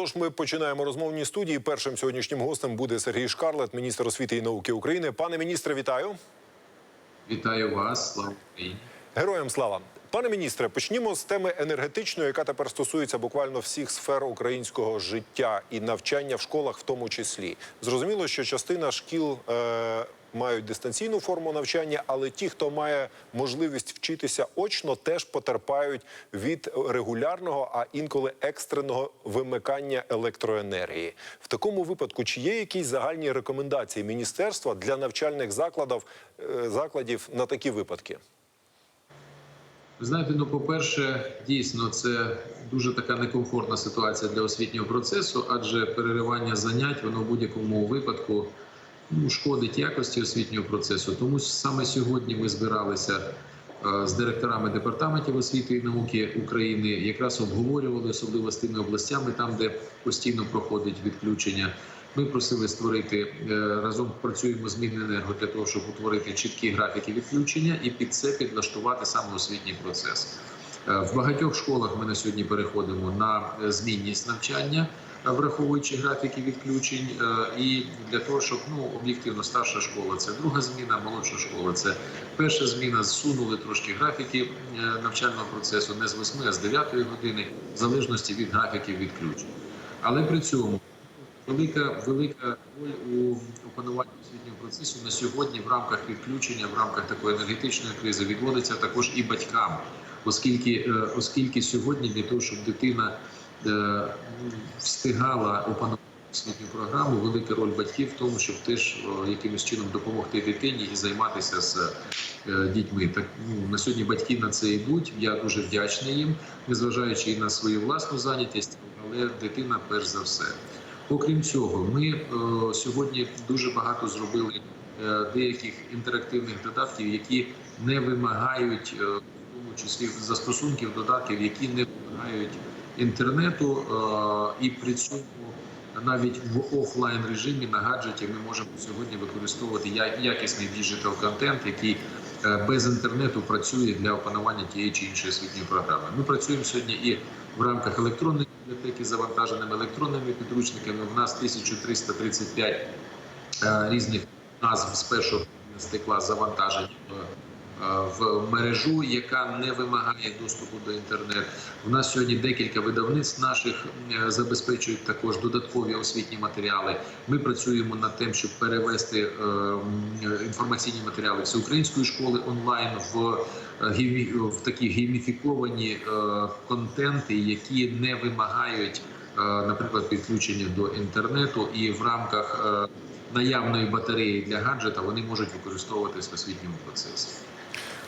Тож ми починаємо розмовні студії. Першим сьогоднішнім гостем буде Сергій Шкарлет, міністр освіти і науки України. Пане міністре, вітаю. Вітаю вас, слава Україні. Героям слава. Пане міністре, почнімо з теми енергетичної, яка тепер стосується буквально всіх сфер українського життя і навчання в школах, в тому числі. Зрозуміло, що частина шкіл е, мають дистанційну форму навчання, але ті, хто має можливість вчитися очно, теж потерпають від регулярного, а інколи екстреного вимикання електроенергії. В такому випадку, чи є якісь загальні рекомендації міністерства для навчальних закладів, е, закладів на такі випадки? Ви знаєте, ну по-перше, дійсно, це дуже така некомфортна ситуація для освітнього процесу, адже переривання занять воно в будь-якому випадку шкодить якості освітнього процесу. Тому саме сьогодні ми збиралися е, з директорами департаментів освіти і науки України, якраз обговорювали особливо з тими областями, там де постійно проходить відключення. Ми просили створити е, разом. Працюємо з Міненерго для того, щоб утворити чіткі графіки відключення і під це підлаштувати саме освітній процес. Е, В багатьох школах ми на сьогодні переходимо на е, змінність навчання, е, враховуючи графіки відключень, і для того, щоб ну об'єктивно старша школа це друга зміна, молодша школа це перша зміна. Зсунули трошки графіки навчального процесу не з 8, а з 9 години, в залежності від графіків відключень. Але при цьому велика велика роль у опануванні освітнього процесу на сьогодні в рамках відключення, в рамках такої енергетичної кризи відводиться також і батькам, оскільки е, оскільки сьогодні для того, щоб дитина е, встигала опанувати освітню програму, велика роль батьків в тому, щоб теж е, якимось чином допомогти дитині і займатися з дітьми. Так ну на сьогодні батьки на це йдуть. Я дуже вдячний їм, незважаючи і на свою власну зайнятість, але дитина перш за все. Окрім цього, ми е, сьогодні дуже багато зробили е, деяких інтерактивних додатків, які не вимагають, е, числі застосунків додатків, які не вимагають інтернету, е, і при цьому навіть в офлайн режимі на гаджеті ми можемо сьогодні використовувати якісний діджитал контент, який е, без інтернету працює для опанування тієї чи іншої освітньої програми. Ми працюємо сьогодні і в рамках електронної бібліотеки завантаженими електронними підручниками. У нас 1335 е, різних назв з першого клас завантажені в, мережу, яка не вимагає доступу до інтернету. У нас сьогодні декілька видавництв наших забезпечують також додаткові освітні матеріали. Ми працюємо над тим, щоб перевести е, інформаційні матеріали всеукраїнської школи онлайн в, е, в такі гейміфіковані е, контенти, які не вимагають, наприклад, підключення до інтернету, і в рамках наявної батареї для гаджета вони можуть використовуватись в освітньому процесі.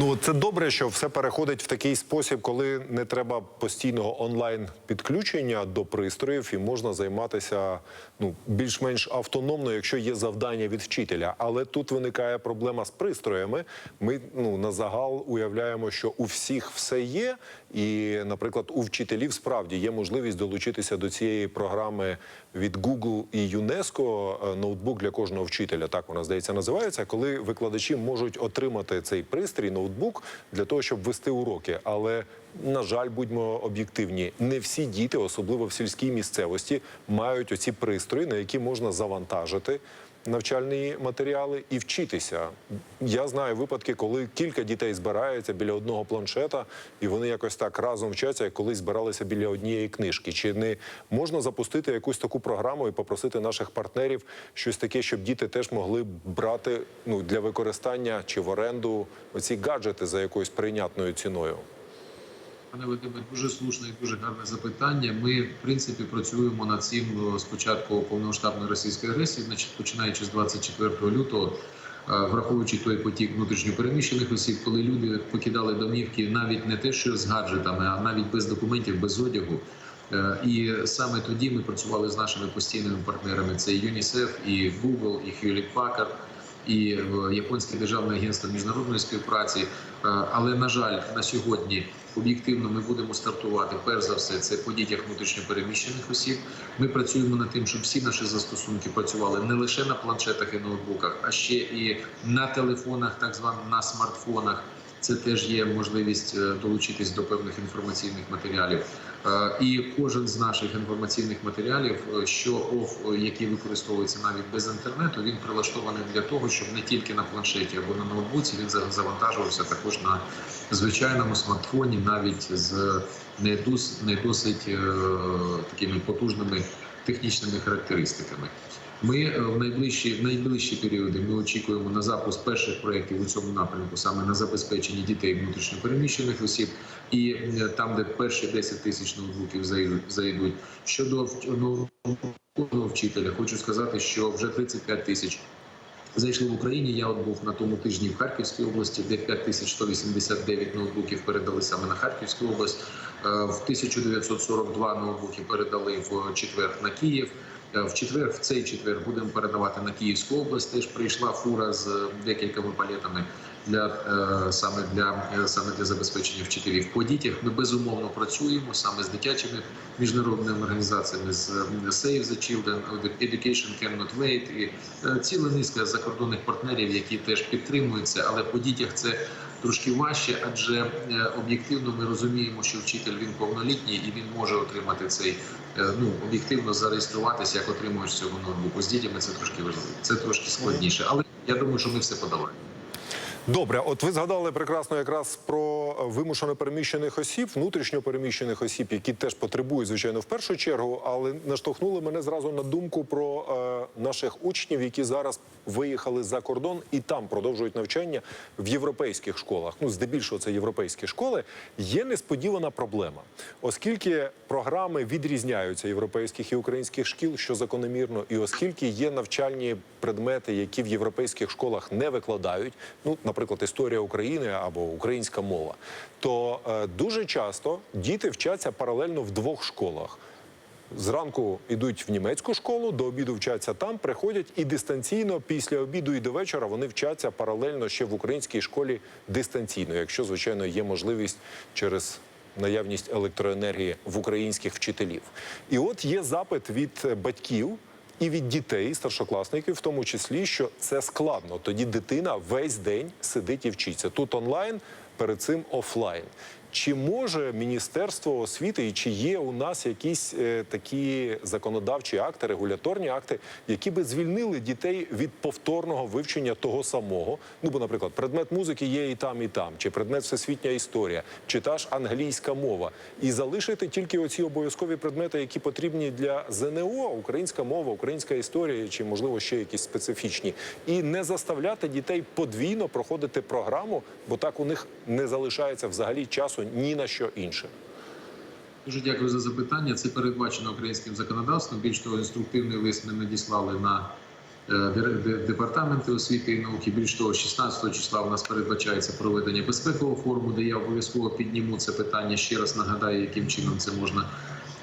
Ну це добре, що все переходить в такий спосіб, коли не треба постійного онлайн підключення до пристроїв, і можна займатися ну більш-менш автономно, якщо є завдання від вчителя. Але тут виникає проблема з пристроями. Ми ну на загал уявляємо, що у всіх все є, і, наприклад, у вчителів справді є можливість долучитися до цієї програми від Google і UNESCO е, ноутбук для кожного вчителя. Так вона здається називається, коли викладачі можуть отримати цей пристрій, ноутбук для того, щоб вести уроки. Але на жаль, будьмо об'єктивні, не всі діти, особливо в сільській місцевості, мають оці пристрої, на які можна завантажити. Навчальні матеріали і вчитися. Я знаю випадки, коли кілька дітей збираються біля одного планшета, і вони якось так разом вчаться, як колись збиралися біля однієї книжки. Чи не можна запустити якусь таку програму і попросити наших партнерів щось таке, щоб діти теж могли брати ну для використання чи в оренду оці гаджети за якоюсь прийнятною ціною? Пане Вадиме, дуже слушне і дуже гарне запитання. Ми, в принципі, працюємо над цим е, з початку повномасштабної російської агресії, значить, починаючи з 24 лютого, е, враховуючи той потік внутрішньопереміщених осіб, коли люди покидали домівки навіть не те, що з гаджетами, а навіть без документів, без одягу. Е, І саме тоді ми працювали з нашими постійними партнерами: це і ЮНІСЕФ, і Google, і Hewlett Packard, і Японське державне агентство міжнародної співпраці. Е, Але на жаль, на сьогодні об'єктивно ми будемо стартувати. Перш за все, це по дітях внутрішньопереміщених осіб. Ми працюємо над тим, щоб всі наші застосунки працювали не лише на планшетах і ноутбуках, а ще і на телефонах, так званих на смартфонах. Це теж є можливість е, долучитись до певних інформаційних матеріалів. Е, І кожен з наших інформаційних матеріалів, е, що оф, які використовуються навіть без інтернету, він прилаштований для того, щоб не тільки на планшеті або на ноутбуці він за- завантажувався також на звичайному смартфоні, навіть з не дос- не досить такими потужними технічними характеристиками. Ми е, в найближчі в найближчі періоди ми очікуємо на запуск перших проєктів у цьому напрямку, саме на забезпечення дітей внутрішньопереміщених осіб, і е, там, де перші 10 тисяч ноутбуків зайдуть. Щодо нового вчителя, хочу сказати, що вже 35 тисяч зайшли в Україні. Я от був на тому тижні в Харківській області, де 5189 ноутбуків передали саме на Харківську область. Е, В 1942 ноутбуки передали в четвер на Київ. Е, В четвер, в цей четвер, будемо передавати на Київську область. Теж прийшла фура з декількома палетами для е, саме для е, саме для забезпечення вчителів. По дітях ми безумовно працюємо саме з дитячими міжнародними організаціями, з Save the Children, Education Cannot Wait і ціла низка закордонних партнерів, які теж підтримуються, але по дітях це трошки важче, адже е, об'єктивно ми розуміємо, що вчитель він повнолітній і він може отримати цей е, ну об'єктивно зареєструватися як отримувач цього ноутбуку. З дітьми це трошки важливо, це трошки складніше, але я думаю, що ми все подолаємо. Добре, от ви згадали прекрасно якраз про вимушено переміщених осіб, внутрішньо переміщених осіб, які теж потребують, звичайно, в першу чергу, але наштовхнули мене зразу на думку про е, наших учнів, які зараз виїхали за кордон і там продовжують навчання в європейських школах. Ну, здебільшого це європейські школи. Є несподівана проблема, оскільки програми відрізняються європейських і українських шкіл, що закономірно, і оскільки є навчальні предмети, які в європейських школах не викладають, ну, наприклад, історія України або українська мова, то е, дуже часто діти вчаться паралельно в двох школах. Зранку йдуть в німецьку школу, до обіду вчаться там, приходять і дистанційно після обіду і до вечора вони вчаться паралельно ще в українській школі дистанційно, якщо звичайно є можливість через наявність електроенергії в українських вчителів. І от є запит від е, батьків. І від дітей, старшокласників, в тому числі, що це складно. Тоді дитина весь день сидить і вчиться. Тут онлайн, перед цим офлайн. Чи може Міністерство освіти і чи є у нас якісь е, такі законодавчі акти, регуляторні акти, які би звільнили дітей від повторного вивчення того самого? Ну, бо, наприклад, предмет музики є і там, і там, чи предмет всесвітня історія, чи та ж англійська мова, і залишити тільки оці обов'язкові предмети, які потрібні для ЗНО, українська мова, українська історія, чи можливо ще якісь специфічні, і не заставляти дітей подвійно проходити програму, бо так у них не залишається взагалі часу ні на що інше. Дуже дякую за запитання. Це передбачено українським законодавством. Більш того, інструктивний лист ми надіслали на е, департаменти освіти і науки. Більш того, 16 числа у нас передбачається проведення безпекового форуму, де я обов'язково підніму це питання. Ще раз нагадаю, яким чином це можна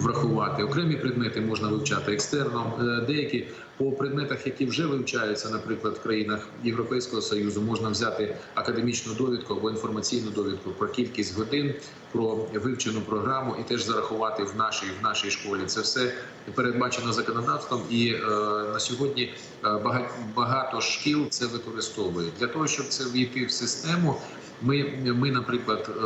врахувати. Окремі предмети можна вивчати екстерно. Е, Деякі по предметах, які вже вивчаються, наприклад, в країнах Європейського союзу, можна взяти академічну довідку або інформаційну довідку про кількість годин, про вивчену програму і теж зарахувати в нашій в нашій школі. Це все передбачено законодавством, і е, на сьогодні е, багато, шкіл це використовують для того, щоб це війти в систему. Ми, ми, наприклад, е,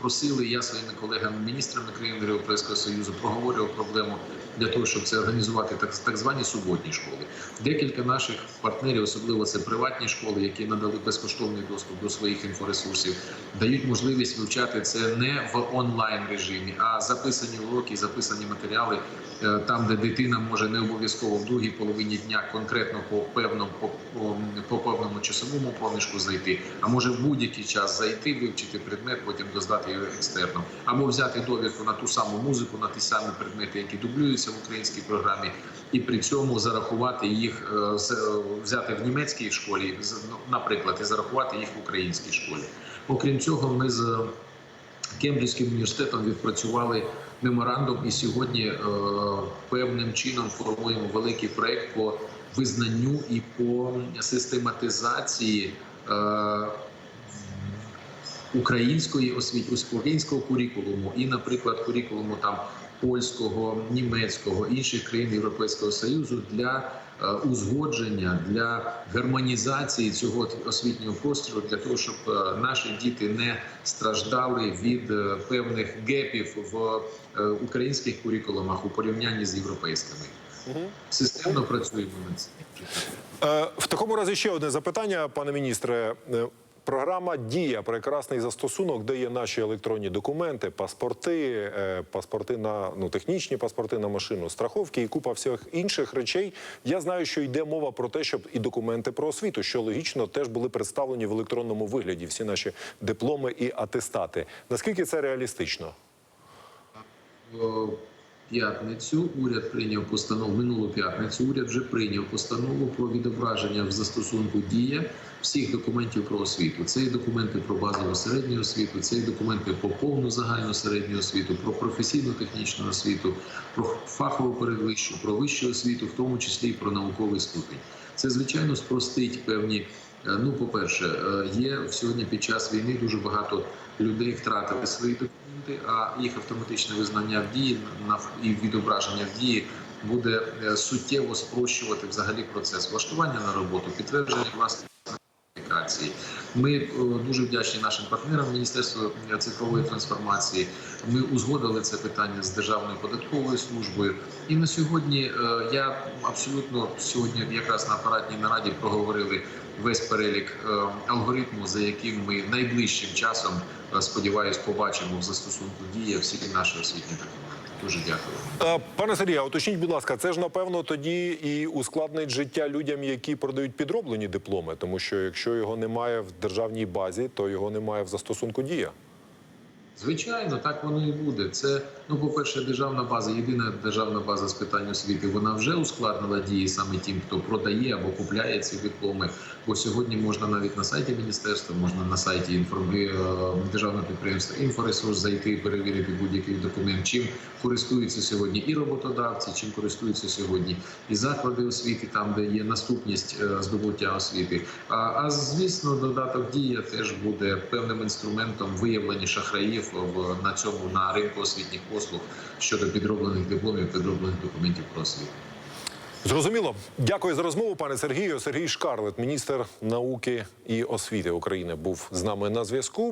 просили я своїми колегами, міністрами країн Європейського союзу, проговорював проблему для того, щоб це організувати так, так звані суботні школи. Декілька наших партнерів, особливо це приватні школи, які надали безкоштовний доступ до своїх інфоресурсів, дають можливість вивчати це не в онлайн режимі, а записані уроки, записані матеріали е, там, де дитина може не обов'язково в другій половині дня конкретно по певному по, по, по певному часовому проміжку зайти, а може в будь-який час зайти, вивчити предмет, потім доздати його екстерно, або взяти довідку на ту саму музику, на ті самі предмети, які дублюються в українській програмі, і при цьому зарахувати їх е, е, взяти в німецькій школі, ну, наприклад, і зарахувати їх в українській школі. Окрім цього, ми з Кембриджським університетом відпрацювали меморандум, і сьогодні е, певним чином формуємо великий проект по визнанню і по систематизації української освіти, українського курікулуму і, наприклад, курікулуму там польського, німецького інших країн Європейського союзу для е, узгодження для гармонізації цього освітнього простору для того, щоб е, наші діти не страждали від е, певних гепів в е, українських курікулумах у порівнянні з європейськими. Системно працюємо над цим. Е, В такому разі ще одне запитання, пане міністре. Е, Програма Дія прекрасний застосунок, де є наші електронні документи, паспорти, е, паспорти на ну технічні паспорти на машину, страховки і купа всіх інших речей. Я знаю, що йде мова про те, щоб і документи про освіту, що логічно теж були представлені в електронному вигляді. Всі наші дипломи і атестати. Наскільки це реалістично? П'ятницю уряд прийняв постанову. Минулу п'ятницю уряд вже прийняв постанову про відображення в застосунку дія всіх документів про освіту. Це і документи про базову середню освіту, це і документи про повну загальну середню освіту, про професійну технічну освіту, про фахову передвищу, про вищу освіту, в тому числі і про науковий ступінь. Це звичайно спростить певні. Е, Ну, по-перше, е, є сьогодні під час війни дуже багато людей втратили свої документи, а їх автоматичне визнання в дії і відображення в дії буде е, суттєво спрощувати взагалі процес влаштування на роботу, підтвердження власних кваліфікацій. Ми е, дуже вдячні нашим партнерам Міністерству цифрової трансформації. Ми узгодили це питання з Державною податковою службою. І на сьогодні е, я абсолютно сьогодні, якраз на апаратній нараді, проговорили весь перелік е, алгоритму, за яким ми найближчим часом сподіваюсь, побачимо в застосунку дія всі наші освітні документи. Дуже дякую. Е, Пане Сергію, уточніть, будь ласка, це ж напевно тоді і ускладнить життя людям, які продають підроблені дипломи, тому що якщо його немає в державній базі, то його немає в застосунку дія. Звичайно, так воно і буде. Це ну, по-перше, державна база, єдина державна база з питань освіти. Вона вже ускладнила дії саме тим, хто продає або купляє ці дипломи. Бо сьогодні можна навіть на сайті міністерства, можна на сайті інформ... е, державного підприємства інфоресурс зайти і перевірити будь-який документ, чим користуються сьогодні і роботодавці, чим користуються сьогодні і заклади освіти, там де є наступність е, здобуття освіти. А, а звісно, додаток дія теж буде певним інструментом виявлення шахраїв в на цьому на ринку освітніх послуг щодо підроблених дипломів, підроблених документів про освіту. Зрозуміло. Дякую за розмову, пане Сергію. Сергій Шкарлет, міністр науки і освіти України, був з нами на зв'язку.